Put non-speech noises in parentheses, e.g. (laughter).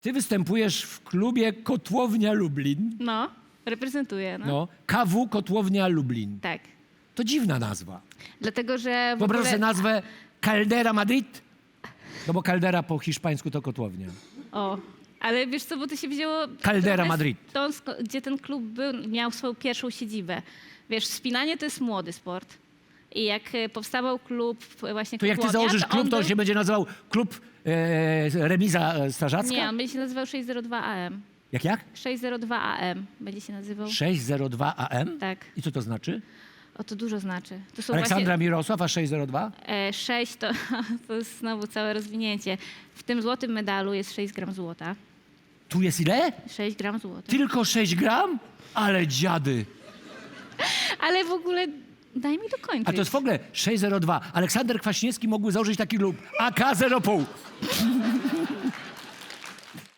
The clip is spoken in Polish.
Ty występujesz w klubie Kotłownia Lublin. No, reprezentuję, no. No, KW Kotłownia Lublin. Tak. To dziwna nazwa. Dlatego, że w Wyobraź ogóle... sobie nazwę Caldera Madrid. No bo Caldera po hiszpańsku to kotłownia. O, ale wiesz co, bo to się wzięło... Caldera trochę Madrid. Stąd, sko- gdzie ten klub był, miał swoją pierwszą siedzibę. Wiesz, wspinanie to jest młody sport. I jak e, powstawał klub właśnie To jak ty założysz klub, to on był- się będzie nazywał Klub e, Remiza e, Strażacka? Nie, on będzie się nazywał 602 AM. Jak, jak? 602 AM będzie się nazywał. 602 AM? Tak. I co to znaczy? O, to dużo znaczy. To są Aleksandra Mirosław, a 602? właśnie... E, 6 to, (laughs) to jest znowu całe rozwinięcie. W tym złotym medalu jest 6 gram złota. Tu jest ile? 6 gram złota. Tylko 6 gram? Ale dziady. (laughs) Ale w ogóle daj mi dokończyć. A to jest w ogóle 602. Aleksander Kwaśniewski mógłby założyć taki klub AK 0,5.